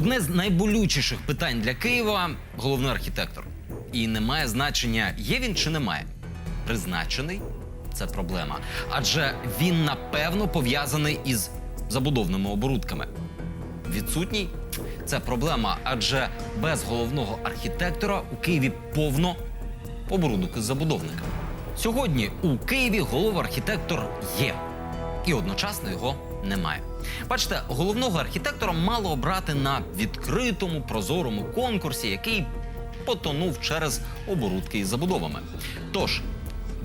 Одне з найболючіших питань для Києва головний архітектор. І не має значення, є він чи немає. Призначений це проблема. Адже він напевно пов'язаний із забудовними оборудками. Відсутній це проблема, адже без головного архітектора у Києві повно оборудок із забудовниками. Сьогодні у Києві голова архітектор є, і одночасно його немає. Бачите, головного архітектора мало обрати на відкритому прозорому конкурсі, який потонув через оборудки із забудовами. Тож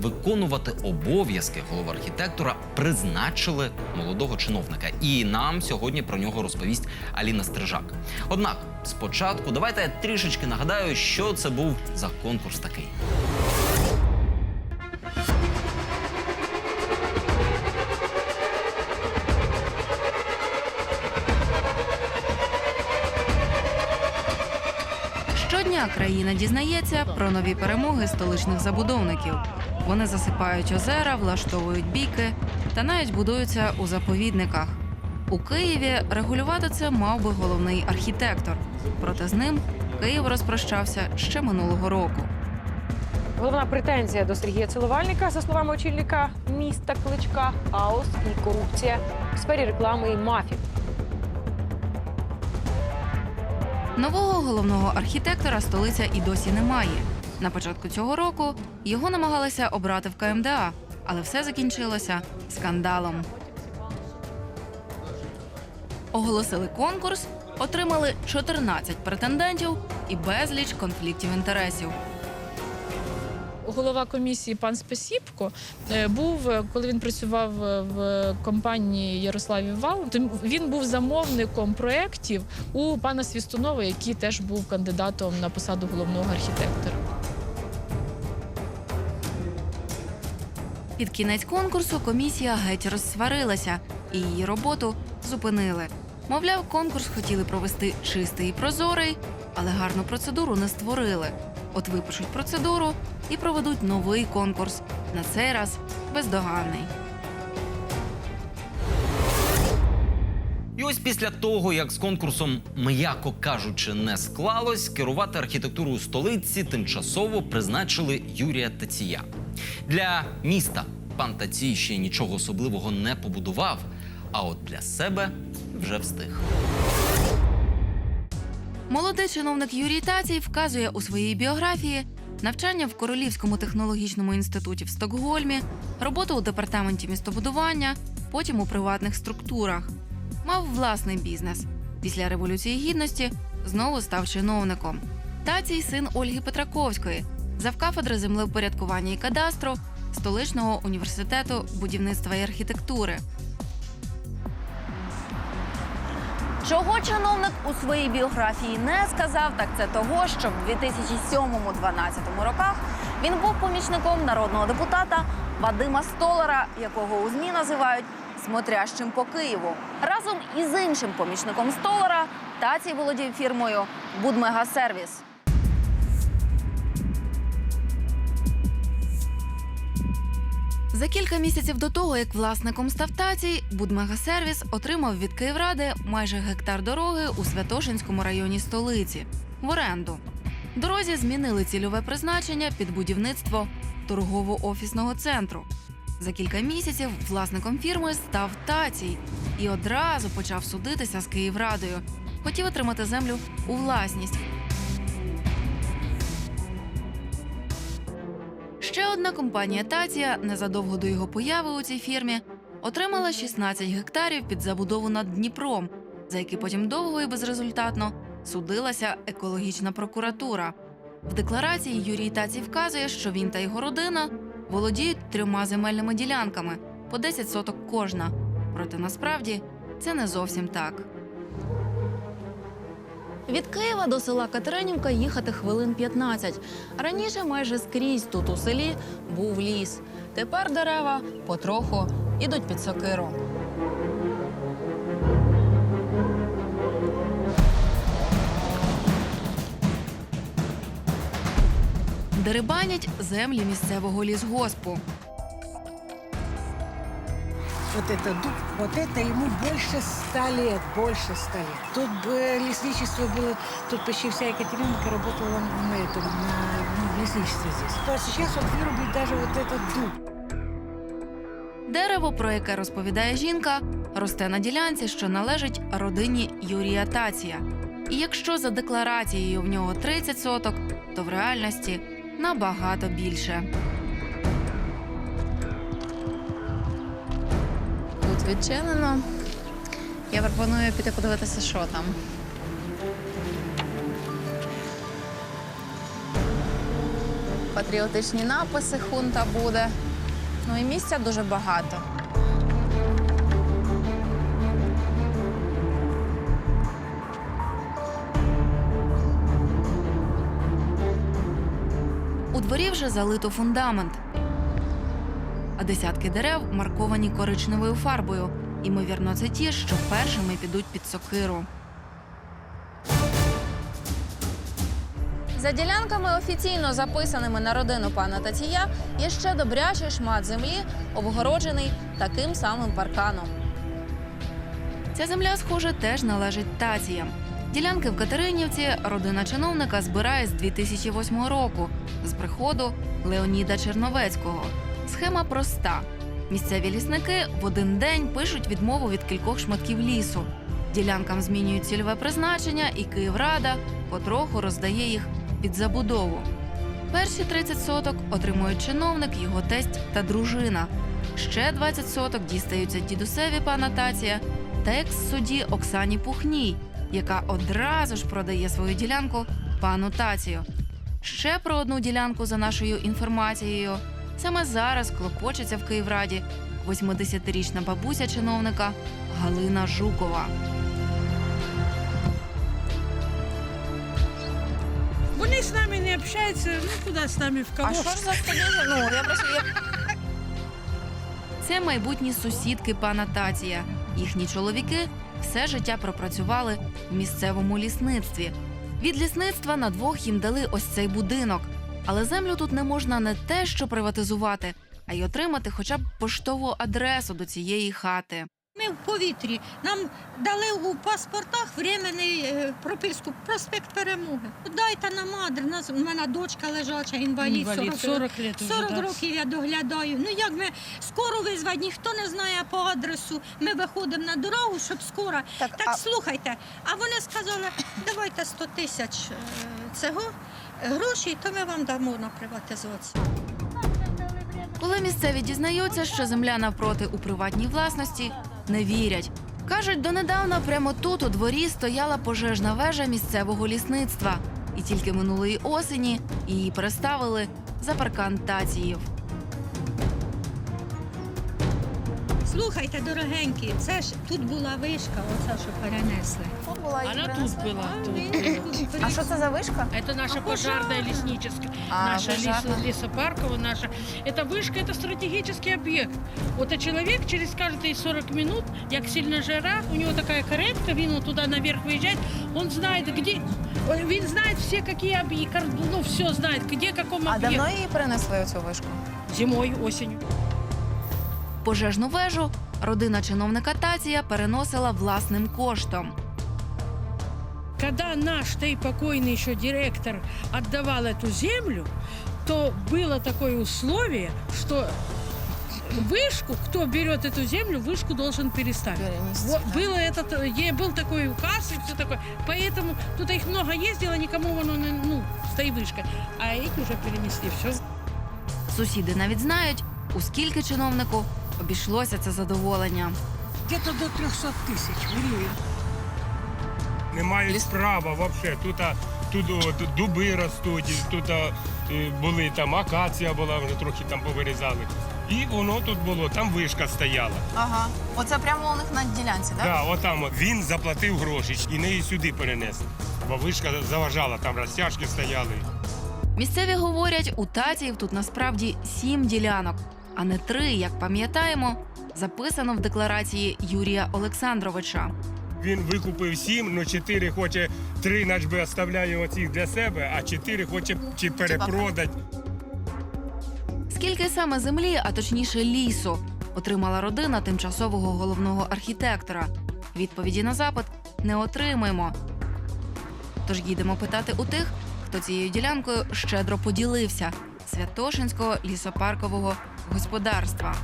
виконувати обов'язки голови архітектора призначили молодого чиновника, і нам сьогодні про нього розповість Аліна Стрижак. Однак, спочатку давайте я трішечки нагадаю, що це був за конкурс такий. Щодня країна дізнається про нові перемоги столичних забудовників. Вони засипають озера, влаштовують бійки та навіть будуються у заповідниках. У Києві регулювати це мав би головний архітектор. Проте з ним Київ розпрощався ще минулого року. Головна претензія до Сергія Цілувальника, за словами очільника міста Кличка, хаос і корупція в сфері реклами і мафії. Нового головного архітектора столиця і досі немає. На початку цього року його намагалися обрати в КМДА, але все закінчилося скандалом. Оголосили конкурс, отримали 14 претендентів і безліч конфліктів інтересів. Голова комісії пан Спасіпко е, був, е, коли він працював е, в компанії Ярославів Вал, він був замовником проєктів у пана Свістунова, який теж був кандидатом на посаду головного архітектора. Під кінець конкурсу комісія геть розсварилася і її роботу зупинили. Мовляв, конкурс хотіли провести чистий і прозорий, але гарну процедуру не створили. От випишуть процедуру і проведуть новий конкурс. На цей раз бездоганний. І ось після того, як з конкурсом, м'яко кажучи, не склалось, керувати архітектурою столиці тимчасово призначили Юрія Тація. Для міста пан Тацій ще нічого особливого не побудував, а от для себе вже встиг. Молодий чиновник Юрій Тацій вказує у своїй біографії навчання в Королівському технологічному інституті в Стокгольмі, роботу у департаменті містобудування, потім у приватних структурах. Мав власний бізнес. Після революції гідності знову став чиновником. Тацій син Ольги Петраковської, завкафедри землевпорядкування і кадастру столичного університету будівництва і архітектури. Чого чиновник у своїй біографії не сказав, так це того, що в 2007-2012 роках він був помічником народного депутата Вадима Столара, якого у ЗМІ називають смотрящим по Києву. Разом із іншим помічником Столара Тацій володів фірмою Будмегасервіс. За кілька місяців до того, як власником став Тацій, Будмегасервіс отримав від Київради майже гектар дороги у Святошинському районі столиці в оренду. Дорозі змінили цільове призначення під будівництво торгово-офісного центру. За кілька місяців власником фірми став Тацій і одразу почав судитися з Київрадою. Хотів отримати землю у власність. Одна компанія Тація незадовго до його появи у цій фірмі отримала 16 гектарів під забудову над Дніпром, за які потім довго і безрезультатно судилася екологічна прокуратура. В декларації Юрій Тацій вказує, що він та його родина володіють трьома земельними ділянками по 10 соток кожна. Проте насправді це не зовсім так. Від Києва до села Катеринівка їхати хвилин 15. Раніше майже скрізь тут у селі був ліс. Тепер дерева потроху ідуть під сокиру. Дерибанять землі місцевого лісгоспу вот этот дуб, вот это ему больше ста лет, больше ста лет. Тут э, лесничество было, тут почти вся Екатеринка работала на этом, на ну, лесничестве здесь. То сейчас вот вырубить даже вот этот дуб. Дерево, про яке розповідає жінка, росте на ділянці, що належить родині Юрія Тація. І якщо за декларацією в нього 30 соток, то в реальності набагато більше. Відчинено. Я пропоную піти подивитися, що там. Патріотичні написи хунта буде. Ну і місця дуже багато. У дворі вже залито фундамент, а десятки дерев марковані коричневою фарбою. Імовірно, це ті, що першими підуть під сокиру. За ділянками, офіційно записаними на родину пана Татія, є ще добрячий шмат землі, обгороджений таким самим парканом. Ця земля, схоже, теж належить таціям. Ділянки в Катеринівці родина чиновника збирає з 2008 року з приходу Леоніда Черновецького. Схема проста: місцеві лісники в один день пишуть відмову від кількох шматків лісу. Ділянкам змінюють цільове призначення, і Київрада потроху роздає їх під забудову. Перші 30 соток отримують чиновник, його тесть та дружина. Ще 20 соток дістаються дідусеві пана Тація та екс-судді Оксані Пухній, яка одразу ж продає свою ділянку пану Тацію. Ще про одну ділянку за нашою інформацією. Саме зараз клопочеться в Київраді 80-річна бабуся чиновника Галина Жукова. Вони з нами не общаються, ну куди з нами в А що ж за сподівання? Ну я просто я Це майбутні сусідки пана Тація. Їхні чоловіки все життя пропрацювали в місцевому лісництві. Від лісництва на двох їм дали ось цей будинок. Але землю тут не можна не те, що приватизувати, а й отримати хоча б поштову адресу до цієї хати. Ми в повітрі. Нам дали у паспортах временний е, прописку проспект Перемоги. Дайте нам адрес. У Нас у мене дочка лежача, інвалід, Інвалід, 40, 40 років. 40 років я доглядаю. Ну як ми скоро визвати, ніхто не знає по адресу. Ми виходимо на дорогу, щоб скоро. Так, Так а- слухайте. А вони сказали, давайте 100 тисяч е, цього грошей, то ми вам дамо на приватизацію. Коли місцеві дізнаються, що земля навпроти у приватній власності, не вірять. Кажуть, донедавна прямо тут у дворі стояла пожежна вежа місцевого лісництва, і тільки минулої осені її переставили за паркан таціїв. Слухайте, дорогенькі, це ж тут була вишка, оця, що перенесли тут була і Вона тут принесла. була. А тут він була. тут А що це за вишка? Это наша А пожарная пожарная? лесническая, А, наша пожарная. лес, лесопарковая наша. Это вышка, это стратегический объект. Вот а человек через каждые 40 минут, як сильно жара, у него такая каретка, він вот туда наверх выезжает, он знает, где, он- він знает все, какие объекты, ну все знает, где, каком А объекте. давно її перенесли оцю вишку? Зимой, осенью. Пожежну вежу родина чиновника Тація переносила власним коштом. Когда наш той покойный еще директор отдавал эту землю, то было такое условие, что вышку, кто берет эту землю, вышку должен переставить. Перенести, Вот да. было этот, е- был такой указ и все такое. Поэтому тут их много ездило, никому воно не, ну, с той вышкой. А эти уже перенесли все. Сусіди навіть знають, у скільки чиновнику обійшлося це задоволення. Где-то до 300 тысяч гривен. не мають права взагалі. Тут, а, тут дуби ростуть, тут були там акація була, вже трохи там повирізали. І воно тут було, там вишка стояла. Ага. Оце прямо у них на ділянці, так? Да, отам от. він заплатив гроші і неї сюди перенесли. Бо вишка заважала, там розтяжки стояли. Місцеві говорять, у Таціїв тут насправді сім ділянок, а не три, як пам'ятаємо, записано в декларації Юрія Олександровича. Він викупив сім, ну чотири хоче, три наче оставляє оцих для себе, а чотири хоче чи перепродати. Скільки саме землі, а точніше лісу, отримала родина тимчасового головного архітектора. Відповіді на запит не отримуємо. Тож їдемо питати у тих, хто цією ділянкою щедро поділився Святошинського лісопаркового господарства.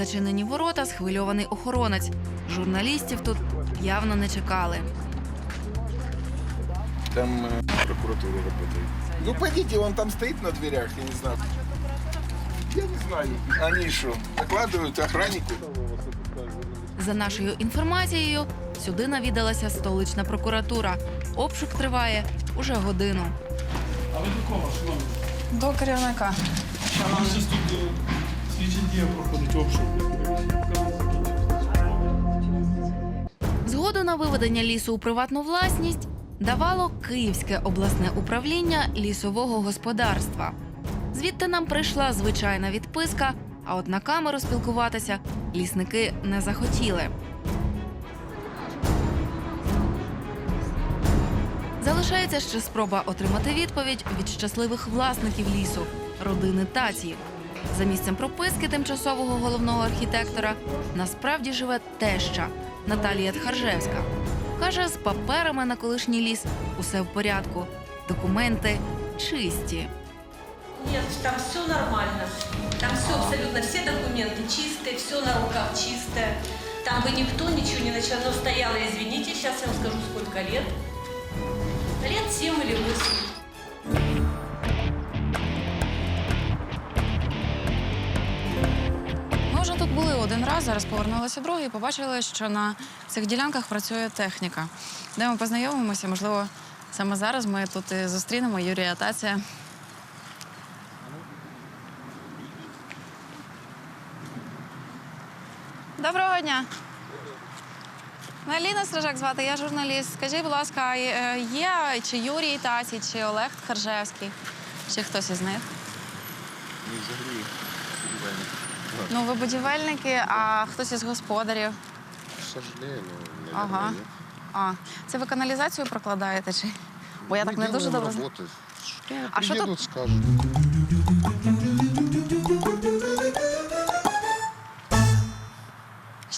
Зачинені ворота, схвильований охоронець. Журналістів тут явно не чекали. Там э, прокуратура работает. Ну, пойдите, он там стоит на дверях, я не знаю. Я не знаю. Они что, докладывают охраннику? За нашою інформацією, сюди навідалася столична прокуратура. Обшук триває уже годину. А ви До керівника. Згоду на виведення лісу у приватну власність давало Київське обласне управління лісового господарства. Звідти нам прийшла звичайна відписка, а от на камеру спілкуватися лісники не захотіли. Залишається ще спроба отримати відповідь від щасливих власників лісу родини Таціїв. За місцем прописки тимчасового головного архітектора насправді живе теща Наталія Тхаржевська. Каже, з паперами на колишній ліс усе в порядку, документи чисті. Нет, там все нормально. Там все абсолютно, все документы чистые, все на руках чистое. Там бы никто ничего не начал, но стояла, извините, сейчас я вам скажу, сколько лет. Лет 7 или 8. Один раз, зараз повернулися другий і побачили, що на цих ділянках працює техніка. Де ми познайомимося, можливо, саме зараз ми тут і зустрінемо Юрія Тація. Доброго дня. Ліна Стражак звати, я журналіст. Скажіть, будь ласка, е, є чи Юрій Тацій, чи Олег Тхаржевський, чи хтось із них? Ну, ви будівельники, а хтось із господарів. Сожалею, но, Ага. А, це ви каналізацію прокладаєте чи? Бо я так не дуже добре знаю. Що А что приедут, скажут.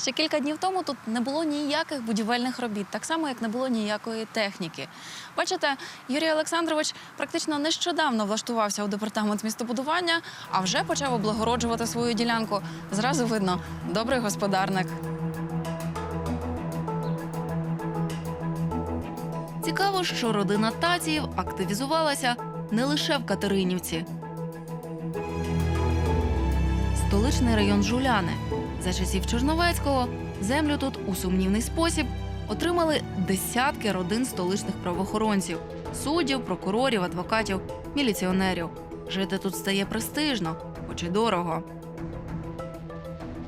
Ще кілька днів тому тут не було ніяких будівельних робіт, так само як не було ніякої техніки. Бачите, Юрій Олександрович практично нещодавно влаштувався у департамент містобудування, а вже почав облагороджувати свою ділянку. Зразу видно, добрий господарник. Цікаво, що родина Таціїв активізувалася не лише в Катеринівці. Столичний район Жуляни. За часів Чорновецького землю тут у сумнівний спосіб отримали десятки родин столичних правоохоронців, суддів, прокурорів, адвокатів, міліціонерів. Жити тут стає престижно, хоч і дорого.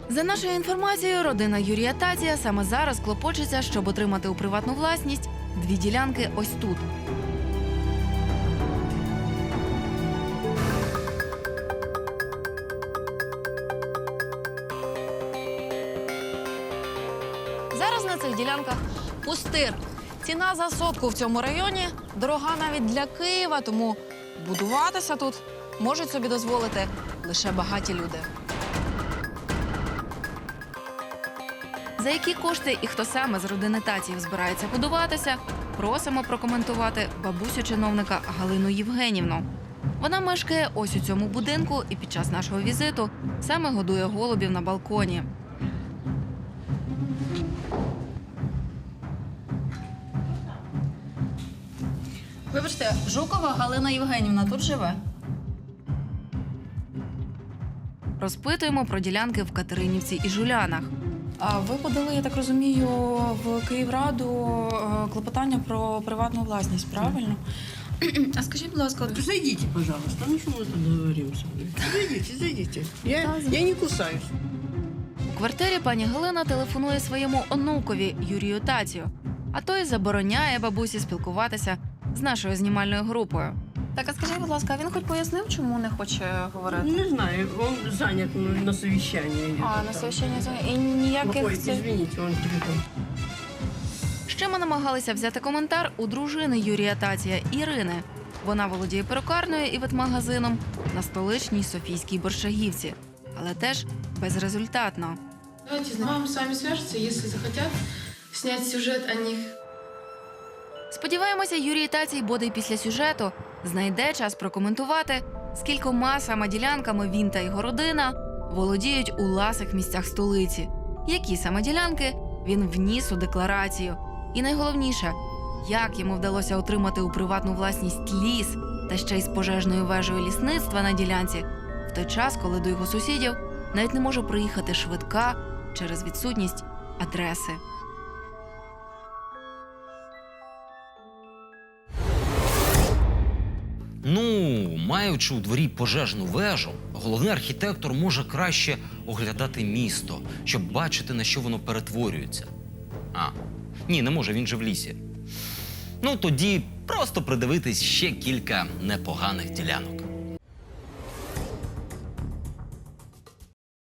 За нашою інформацією, родина Юрія Тація саме зараз клопочеться, щоб отримати у приватну власність дві ділянки ось тут. Зараз на цих ділянках пустир. Ціна за сотку в цьому районі дорога навіть для Києва, тому будуватися тут можуть собі дозволити лише багаті люди. За які кошти і хто саме з родини Татів збирається будуватися, просимо прокоментувати бабусю чиновника Галину Євгенівну. Вона мешкає ось у цьому будинку і під час нашого візиту саме годує голубів на балконі. Вибачте, Жукова Галина Євгенівна тут живе. Розпитуємо про ділянки в Катеринівці і Жулянах. А ви подали, я так розумію, в Київраду е, клопотання про приватну власність, правильно? А скажіть, будь ласка, от Зайдите, пожалуйста. Ну что мы тут говорим с вами? Зайдите, зайдите. Я, я не кусаюсь. У квартирі пані Галина телефонує своєму онукові Юрію Тацію, а той забороняє бабусі спілкуватися з нашою знімальною групою. так, а скажіть, будь ласка, він хоч пояснив, чому не хоче говорити? Не знаю, он занят ну, на совещании. А, на совещанні і Ой, ніяких це- извините, он телефон. Ще ми намагалися взяти коментар у дружини Юрія Тація Ірини. Вона володіє перукарною і ветмагазином на столичній Софійській Борщагівці, але теж безрезультатно. Давайте с вами свяжутся, если захотят снять сюжет о них. Сподіваємося, Юрій Тацій Бодий після сюжету знайде час прокоментувати, скількома саме ділянками він та його родина володіють у ласих місцях столиці, які саме ділянки він вніс у декларацію. І найголовніше, як йому вдалося отримати у приватну власність ліс та ще й з пожежною вежею лісництва на ділянці, в той час, коли до його сусідів навіть не може приїхати швидка через відсутність адреси. Ну, маючи у дворі пожежну вежу, головний архітектор може краще оглядати місто, щоб бачити, на що воно перетворюється. А, ні, не може, він же в лісі. Ну, тоді просто придивитись ще кілька непоганих ділянок.